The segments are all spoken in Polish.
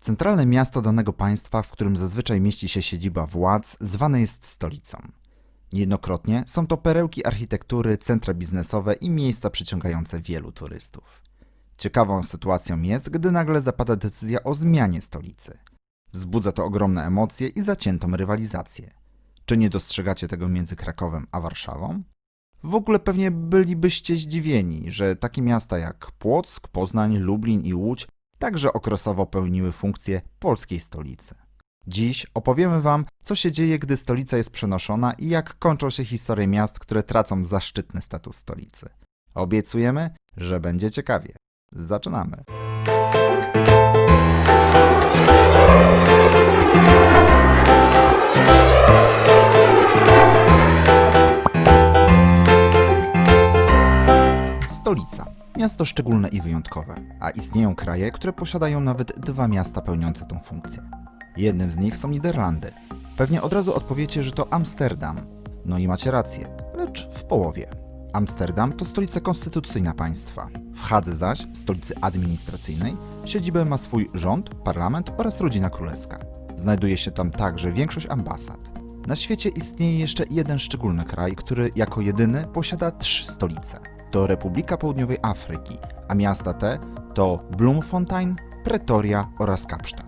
Centralne miasto danego państwa, w którym zazwyczaj mieści się siedziba władz, zwane jest stolicą. Niejednokrotnie są to perełki architektury, centra biznesowe i miejsca przyciągające wielu turystów. Ciekawą sytuacją jest, gdy nagle zapada decyzja o zmianie stolicy. Wzbudza to ogromne emocje i zaciętą rywalizację. Czy nie dostrzegacie tego między Krakowem a Warszawą? W ogóle pewnie bylibyście zdziwieni, że takie miasta jak Płock, Poznań, Lublin i Łódź także okresowo pełniły funkcję polskiej stolicy. Dziś opowiemy Wam, co się dzieje, gdy stolica jest przenoszona i jak kończą się historie miast, które tracą zaszczytny status stolicy. Obiecujemy, że będzie ciekawie. Zaczynamy. Miasto szczególne i wyjątkowe, a istnieją kraje, które posiadają nawet dwa miasta pełniące tą funkcję. Jednym z nich są Niderlandy. Pewnie od razu odpowiecie, że to Amsterdam. No i macie rację, lecz w połowie. Amsterdam to stolica konstytucyjna państwa. W Hadze zaś, stolicy administracyjnej, siedzibę ma swój rząd, parlament oraz rodzina królewska. Znajduje się tam także większość ambasad. Na świecie istnieje jeszcze jeden szczególny kraj, który jako jedyny posiada trzy stolice. To Republika Południowej Afryki, a miasta te to Bloemfontein, Pretoria oraz Kapsztad.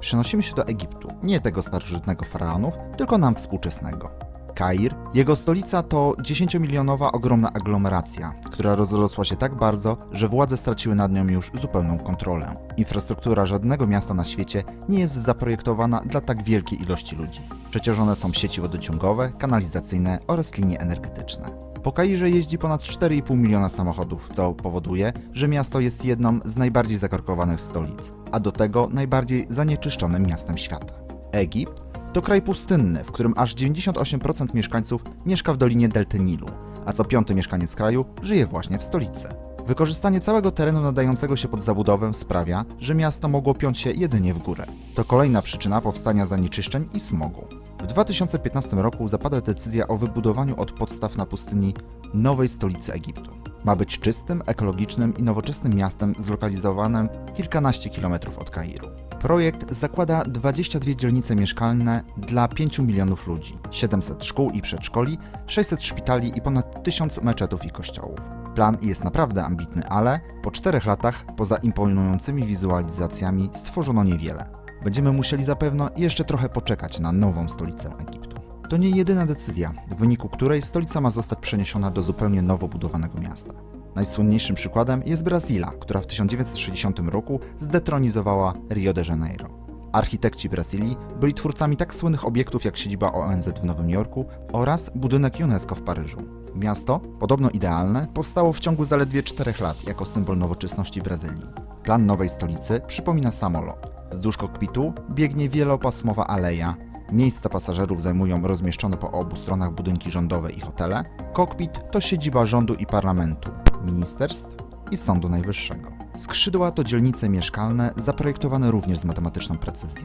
Przenosimy się do Egiptu, nie tego starożytnego faraonów, tylko nam współczesnego. Kair, jego stolica to 10-milionowa ogromna aglomeracja, która rozrosła się tak bardzo, że władze straciły nad nią już zupełną kontrolę. Infrastruktura żadnego miasta na świecie nie jest zaprojektowana dla tak wielkiej ilości ludzi. Przeciążone są sieci wodociągowe, kanalizacyjne oraz linie energetyczne. Po Kairze jeździ ponad 4,5 miliona samochodów, co powoduje, że miasto jest jedną z najbardziej zakorkowanych stolic, a do tego najbardziej zanieczyszczonym miastem świata. Egipt to kraj pustynny, w którym aż 98% mieszkańców mieszka w dolinie Delty Nilu, a co piąty mieszkaniec kraju żyje właśnie w stolicy. Wykorzystanie całego terenu nadającego się pod zabudowę sprawia, że miasto mogło piąć się jedynie w górę. To kolejna przyczyna powstania zanieczyszczeń i smogu. W 2015 roku zapada decyzja o wybudowaniu od podstaw na pustyni nowej stolicy Egiptu. Ma być czystym, ekologicznym i nowoczesnym miastem zlokalizowanym kilkanaście kilometrów od Kairu. Projekt zakłada 22 dzielnice mieszkalne dla 5 milionów ludzi, 700 szkół i przedszkoli, 600 szpitali i ponad 1000 meczetów i kościołów. Plan jest naprawdę ambitny, ale po czterech latach, poza imponującymi wizualizacjami, stworzono niewiele. Będziemy musieli zapewne jeszcze trochę poczekać na nową stolicę Egiptu. To nie jedyna decyzja, w wyniku której stolica ma zostać przeniesiona do zupełnie nowo budowanego miasta. Najsłynniejszym przykładem jest Brazila, która w 1960 roku zdetronizowała Rio de Janeiro. Architekci Brazylii byli twórcami tak słynnych obiektów jak siedziba ONZ w Nowym Jorku oraz budynek UNESCO w Paryżu. Miasto, podobno idealne, powstało w ciągu zaledwie 4 lat jako symbol nowoczesności Brazylii. Plan nowej stolicy przypomina samolot. Wzdłuż kokpitu biegnie wielopasmowa aleja, Miejsca pasażerów zajmują rozmieszczone po obu stronach budynki rządowe i hotele. Kokpit to siedziba rządu i parlamentu, ministerstw i Sądu Najwyższego. Skrzydła to dzielnice mieszkalne zaprojektowane również z matematyczną precyzją.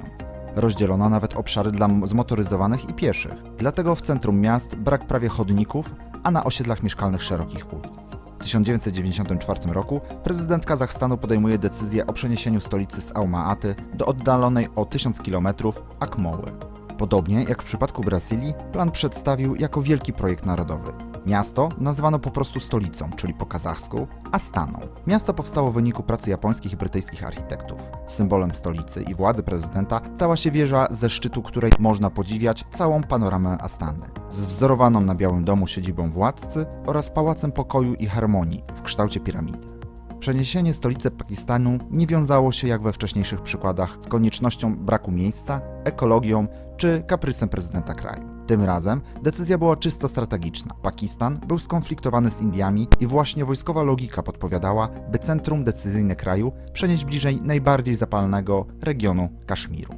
Rozdzielono nawet obszary dla zmotoryzowanych i pieszych, dlatego w centrum miast brak prawie chodników, a na osiedlach mieszkalnych szerokich ulic. W 1994 roku prezydent Kazachstanu podejmuje decyzję o przeniesieniu stolicy z Alma-Aty do oddalonej o 1000 km Akmoły. Podobnie jak w przypadku Brazylii, plan przedstawił jako wielki projekt narodowy. Miasto nazwano po prostu stolicą, czyli po kazachsku, Astaną. Miasto powstało w wyniku pracy japońskich i brytyjskich architektów. Symbolem stolicy i władzy prezydenta stała się wieża, ze szczytu której można podziwiać całą panoramę Astany. Z wzorowaną na Białym Domu siedzibą władcy oraz pałacem pokoju i harmonii w kształcie piramidy. Przeniesienie stolicy Pakistanu nie wiązało się jak we wcześniejszych przykładach z koniecznością braku miejsca, ekologią czy kaprysem prezydenta kraju. Tym razem decyzja była czysto strategiczna. Pakistan był skonfliktowany z Indiami i właśnie wojskowa logika podpowiadała, by centrum decyzyjne kraju przenieść bliżej najbardziej zapalnego regionu Kaszmiru.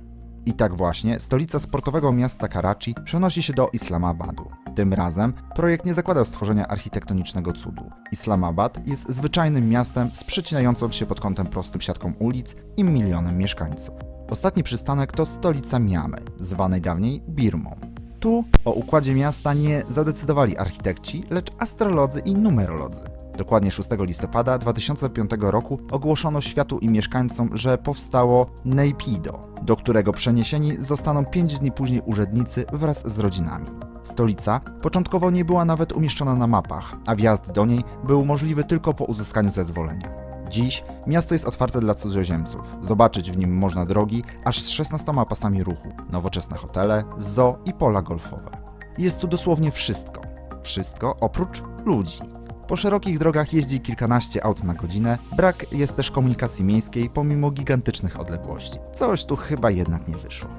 I tak właśnie stolica sportowego miasta Karachi przenosi się do Islamabadu. Tym razem projekt nie zakładał stworzenia architektonicznego cudu. Islamabad jest zwyczajnym miastem z przecinającą się pod kątem prostym siatką ulic i milionem mieszkańców. Ostatni przystanek to stolica Miamy, zwanej dawniej Birmą. Tu o układzie miasta nie zadecydowali architekci, lecz astrolodzy i numerolodzy. Dokładnie 6 listopada 2005 roku ogłoszono światu i mieszkańcom, że powstało Naypyidaw, do którego przeniesieni zostaną 5 dni później urzędnicy wraz z rodzinami. Stolica początkowo nie była nawet umieszczona na mapach, a wjazd do niej był możliwy tylko po uzyskaniu zezwolenia. Dziś miasto jest otwarte dla cudzoziemców. Zobaczyć w nim można drogi aż z 16 pasami ruchu, nowoczesne hotele, zoo i pola golfowe. Jest tu dosłownie wszystko. Wszystko oprócz ludzi. Po szerokich drogach jeździ kilkanaście aut na godzinę, brak jest też komunikacji miejskiej pomimo gigantycznych odległości. Coś tu chyba jednak nie wyszło.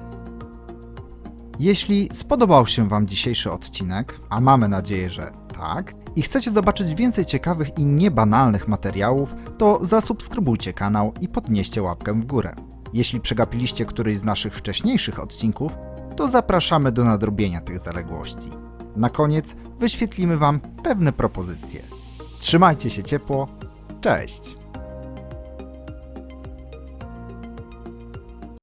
Jeśli spodobał się Wam dzisiejszy odcinek, a mamy nadzieję, że tak, i chcecie zobaczyć więcej ciekawych i niebanalnych materiałów, to zasubskrybujcie kanał i podnieście łapkę w górę. Jeśli przegapiliście któryś z naszych wcześniejszych odcinków, to zapraszamy do nadrobienia tych zaległości. Na koniec wyświetlimy Wam pewne propozycje. Trzymajcie się ciepło, cześć!